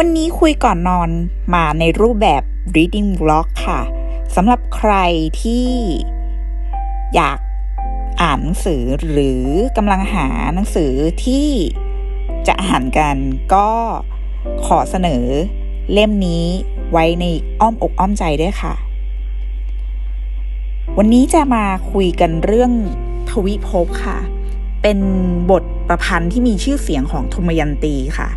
วันนี้คุยก่อนนอนมาในรูปแบบ reading vlog ค่ะสำหรับใครที่อยากอ่านหนังสือหรือกำลังหาหนังสือที่จะอ่านกันก็ขอเสนอเล่มนี้ไว้ในอ้อมอกอ้อมใจด้วยค่ะ วันนี้จะมาคุยกันเรื่องทวิภพค่ะ เป็นบทประพันธ์ที่มีชื่อเสียงของธมยันตีค่ะ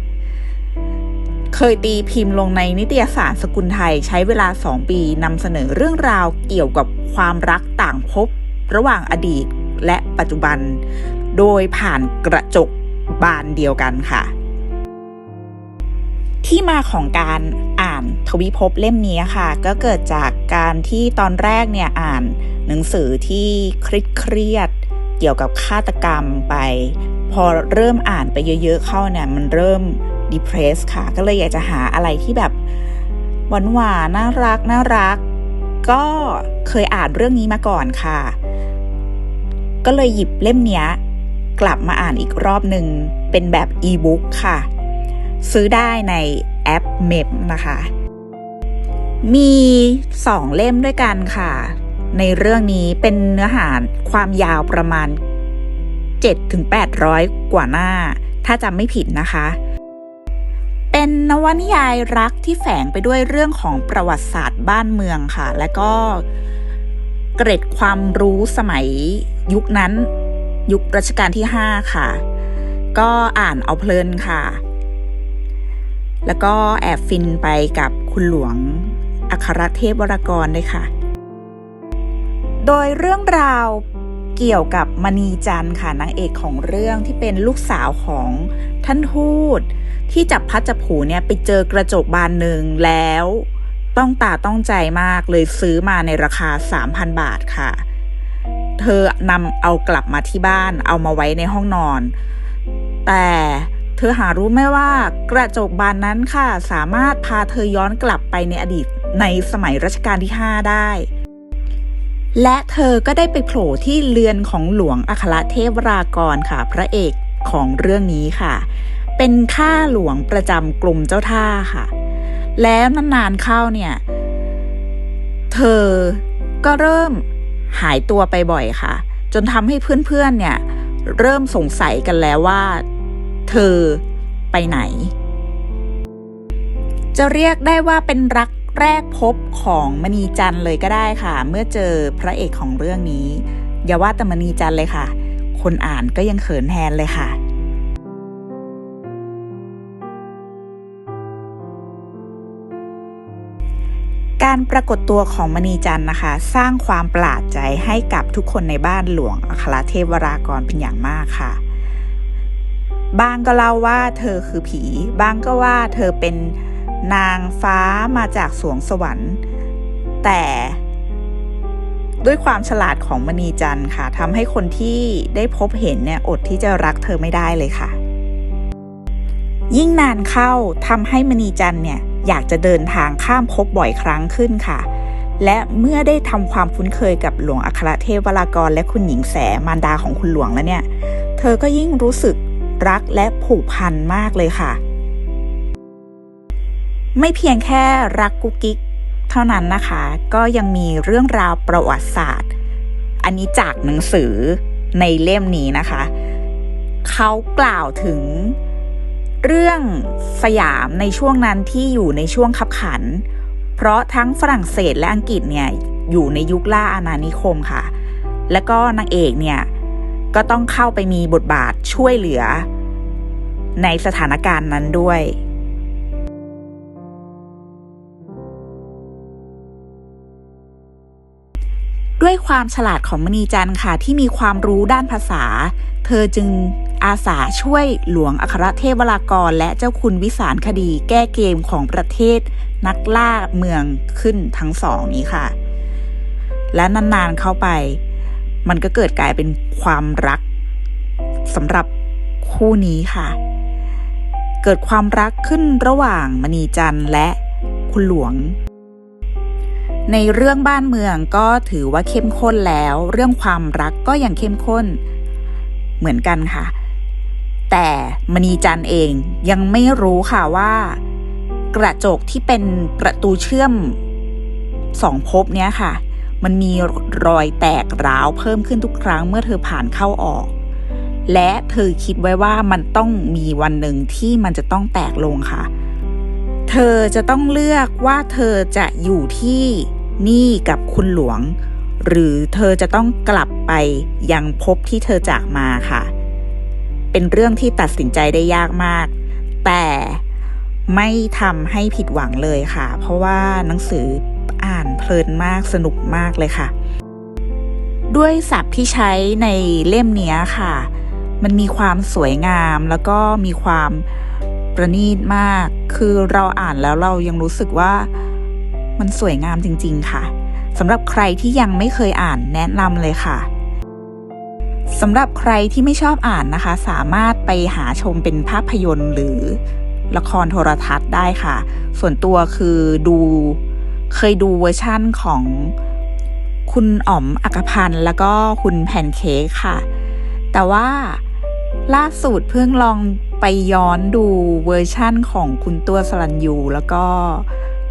เคยตีพิมพ์ลงในนิตยสารสกุลไทยใช้เวลาสองปีนำเสนอเรื่องราวเกี่ยวกับความรักต่างภพระหว่างอดีตและปัจจุบัน โดยผ่านกระจกบานเดียวกันค่ะ ที่มาของการอ่านทวิภพเล่มนี้ค่ะ ก็เกิดจากการที่ตอนแรกเนี่ยอ่านหนังสือที่คลิดเครียดเกี่ยวกับฆาตกรรมไป พอเริ่มอ่านไปเยอะ ๆ เข้าเนี่ยมันเริ่ม depress ค่ะ ก็เลยอยากจะหาอะไรที่แบบหวานหวานน่ารักน่ารัก ก็เคยอ่านเรื่องนี้มาก่อนค่ะ ก็เลยหยิบเล่มนี้กลับมาอ่านอีกรอบหนึ่งเป็นแบบอีบุ๊กค่ะ ซื้อได้ในแอปเม p นะคะ มีสองเล่มด้วยกันค่ะ ในเรื่องนี้เป็นเนื้อหาความยาวประมาณ7-800 กว่าหน้า ถ้าจำไม่ผิดนะคะ เป็นนวนิยายรักที่แฝงไปด้วยเรื่องของประวัติศาสตร์บ้านเมืองค่ะ และก็เกร็ดความรู้สมัยยุคนั้น ยุครัชกาลที่ 5 ค่ะ ก็อ่านเอาเพลินค่ะ แล้วก็แอบฟินไปกับคุณหลวงอัครเทพวรกรด้วยค่ะ โดยเรื่องราว เกี่ยวกับมณีจันค่ะนางเอกของเรื่องที่เป็นลูกสาวของท่านทูตที่จับพัดจับผูเนี่ยไปเจอกระจกบานหนึ่งแล้ว ต้องตาต้องใจมากเลยซื้อมาในราคา 3,000 บาทค่ะ เธอนำเอากลับมาที่บ้านเอามาไว้ในห้องนอน แต่เธอหารู้ไหมว่ากระจกบานนั้นค่ะ สามารถพาเธอย้อนกลับไปในอดีตในสมัยรัชกาลที่ 5 ได้ และเธอก็ได้ไปโผล่ที่เรือนของหลวงอัครเทพวรากรค่ะ พระเอกของเรื่องนี้ค่ะ เป็นข้าหลวงประจำกลุ่มเจ้าท่าค่ะ แล้วนานๆเข้าเนี่ย เธอก็เริ่มหายตัวไปบ่อยค่ะ จนทำให้เพื่อนๆเนี่ย เริ่มสงสัยกันแล้วว่า เธอไปไหน จะเรียกได้ว่าเป็นรัก แรกพบของมณีจันเลยก็ได้ค่ะ เมื่อเจอพระเอกของเรื่องนี้ อย่าว่าแต่มณีจันเลยค่ะ คนอ่านก็ยังเขินแทนเลยค่ะการปรากฏตัวของมณีจันนะคะ สร้างความประหลาดใจให้กับทุกคนในบ้านหลวงอัครเทพวรากรเป็นอย่างมากค่ะบางก็เล่าว่าเธอคือผีบางก็ว่าเธอเป็น นางฟ้ามาจากสวงสวรรค์ แต่ด้วยความฉลาดของมณีจันทร์ค่ะทำให้คนที่ได้พบเห็นเนี่ยอดที่จะรักเธอไม่ได้เลยค่ะ ยิ่งนานเข้าทำให้มณีจันทร์เนี่ยอยากจะเดินทางข้ามภพบ่อยครั้งขึ้นค่ะ และเมื่อได้ทำความคุ้นเคยกับหลวงอัครเทพวรากร และคุณหญิงแสมารดาของคุณหลวงแล้วเนี่ย เธอก็ยิ่งรู้สึกรักและผูกพันมากเลยค่ะ ไม่เพียงแค่รักกุ๊กกิ๊กเท่านั้นนะคะ ก็ยังมีเรื่องราวประวัติศาสตร์ อันนี้จากหนังสือในเล่มนี้นะคะ เขากล่าวถึงเรื่องสยามในช่วงนั้นที่อยู่ในช่วงขับขัน เพราะทั้งฝรั่งเศสและอังกฤษเนี่ยอยู่ในยุคล่าอาณานิคมค่ะ และก็นางเอกเนี่ยก็ต้องเข้าไปมีบทบาทช่วยเหลือ ในสถานการณ์นั้นด้วย ด้วยความฉลาดของมณีจันทร์ค่ะที่มีความรู้ด้านภาษา เธอจึงอาสาช่วยหลวงอัครเทพวรากร และเจ้าคุณวิสารคดีแก้เกมของประเทศ นักล่าเมืองขึ้นทั้งสองนี้ค่ะ และนานๆเข้าไป มันก็เกิดกลายเป็นความรักสำหรับคู่นี้ค่ะ เกิดความรักขึ้นระหว่างมณีจันทร์และคุณหลวง ในเรื่องบ้านเมืองก็ถือว่าเข้มข้นแล้ว เรื่องความรักก็ยังเข้มข้นเหมือนกันค่ะ แต่มณีจันเองยังไม่รู้ค่ะว่า กระจกที่เป็นประตูเชื่อมสองภพเนี้ยค่ะ มันมีรอยแตกร้าวเพิ่มขึ้นทุกครั้งเมื่อเธอผ่านเข้าออก และเธอคิดไว้ว่ามันต้องมีวันหนึ่งที่มันจะต้องแตกลงค่ะ เธอจะต้องเลือกว่าเธอจะอยู่ที่นี่กับคุณหลวง หรือเธอจะต้องกลับไปยังภพที่เธอจากมาค่ะ เป็นเรื่องที่ตัดสินใจได้ยากมาก แต่ไม่ทำให้ผิดหวังเลยค่ะ เพราะว่าหนังสืออ่านเพลินมากสนุกมากเลยค่ะ ด้วยศัพท์ที่ใช้ในเล่มนี้ค่ะ มันมีความสวยงามแล้วก็มีความ ประณีตมาก คือเราอ่านแล้วเรายังรู้สึกว่ามันสวยงามจริง ๆ ค่ะสำหรับใครที่ยังไม่เคยอ่านแนะนำเลยค่ะสำหรับใครที่ไม่ชอบอ่านนะคะ สามารถไปหาชมเป็นภาพยนตร์หรือละครโทรทัศน์ได้ค่ะ ส่วนตัวคือดูเคยดูเวอร์ชั่นของคุณอ๋อมอักพันธ์แล้วก็คุณแพนเค้กค่ะ แต่ว่าล่าสุดเพิ่งลอง ไปย้อนดูเวอร์ชั่นของคุณตัวสลันยูแล้วก็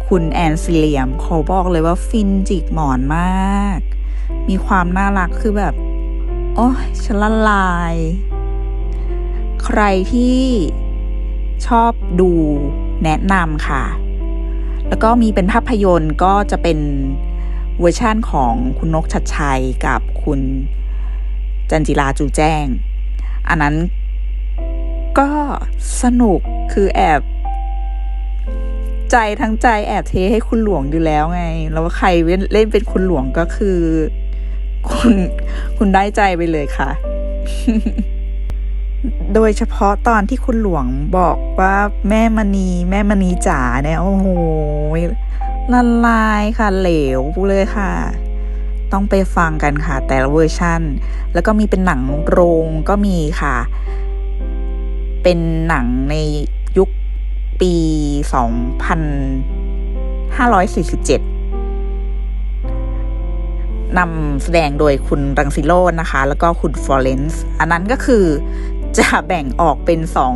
คุณแอนซิเลียมเขอบอกเลยว่าฟินจิกหมอนมาก มีความน่ารักคือแบบ โอ้ยฉันละลาย ใครที่ชอบดูแนะนำค่ะ แล้วก็มีเป็นภาพยนตร์ก็จะเป็นเวอร์ชั่นของคุณนกชัดชัยกับคุณจันจิลาจูแจ้ง อันนั้น ก็สนุกคือแอบ ใจทั้งใจแอบเทให้คุณหลวงอยู่แล้วไง แล้วใครเล่นเป็นคุณหลวงก็คือ คุณคุณได้ใจไปเลยค่ะ โดยเฉพาะตอนที่คุณหลวงบอกว่าแม่มณีแม่มณีจ๋าเนี่ยโอ้โหละลายค่ะ เหลวเลยค่ะ ต้องไปฟังกันค่ะ แต่ละเวอร์ชั่น แล้วก็มีเป็นหนังโรงก็มีค่ะ เป็นหนังในยุคปี 2547นำแสดงโดยคุณรังสิโรจน์นะคะ แล้วก็คุณฟลอเรนซ์อันนั้นก็คือจะแบ่งออกเป็นสอง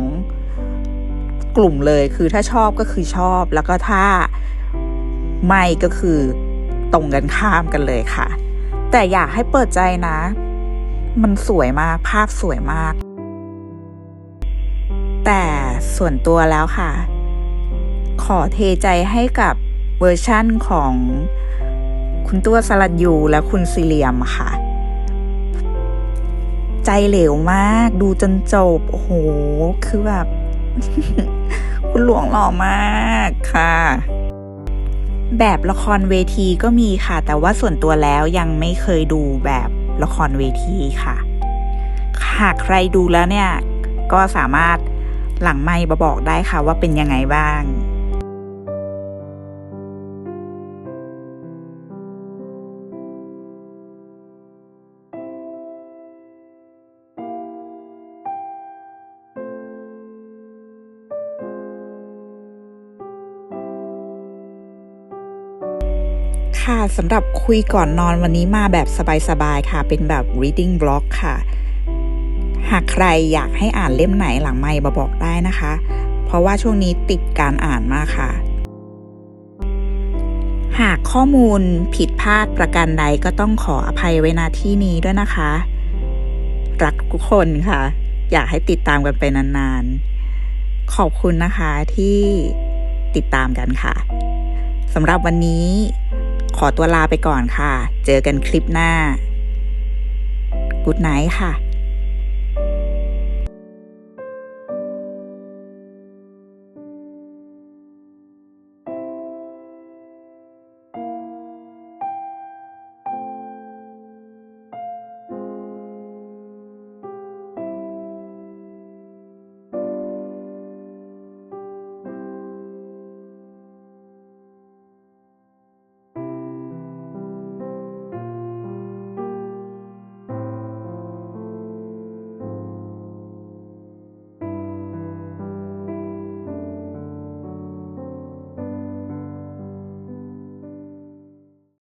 กลุ่มเลยคือถ้าชอบก็คือชอบ แล้วก็ถ้าไม่ก็คือตรงกันข้ามกันเลยค่ะ แต่อยากให้เปิดใจนะ มันสวยมากภาพสวยมาก แต่ส่วนตัวแล้วค่ะ ขอเทใจให้กับเวอร์ชั่นของคุณตัวสลัดยูและคุณซิเลียมค่ะ ใจเหลวมากดูจนจบ โอ้โห คือแบบ คุณหลวงหล่อมากค่ะ แบบละครเวทีก็มีค่ะ แต่ว่าส่วนตัวแล้วยังไม่เคยดูแบบละครเวทีค่ะ หากใครดูแล้วเนี่ย ก็สามารถ หลังไม่มาบอกได้ค่ะว่าเป็นยังไงบ้างค่ะสำหรับคุยก่อนนอนวันนี้มาแบบสบายๆค่ะ เป็นแบบ reading blog ค่ะ หากใครอยากให้อ่านเล่มไหนหลังไม่มาบอกได้นะคะ เพราะว่าช่วงนี้ติดการอ่านมากค่ะ หากข้อมูลผิดพลาดประการใดก็ต้องขออภัยไว้ณที่นี้ด้วยนะคะ รักทุกคนค่ะ อยากให้ติดตามกันไปนานๆ ขอบคุณนะคะที่ติดตามกันค่ะสำหรับวันนี้ขอตัวลาไปก่อนค่ะ เจอกันคลิปหน้ากุ๊ดไนท์ค่ะ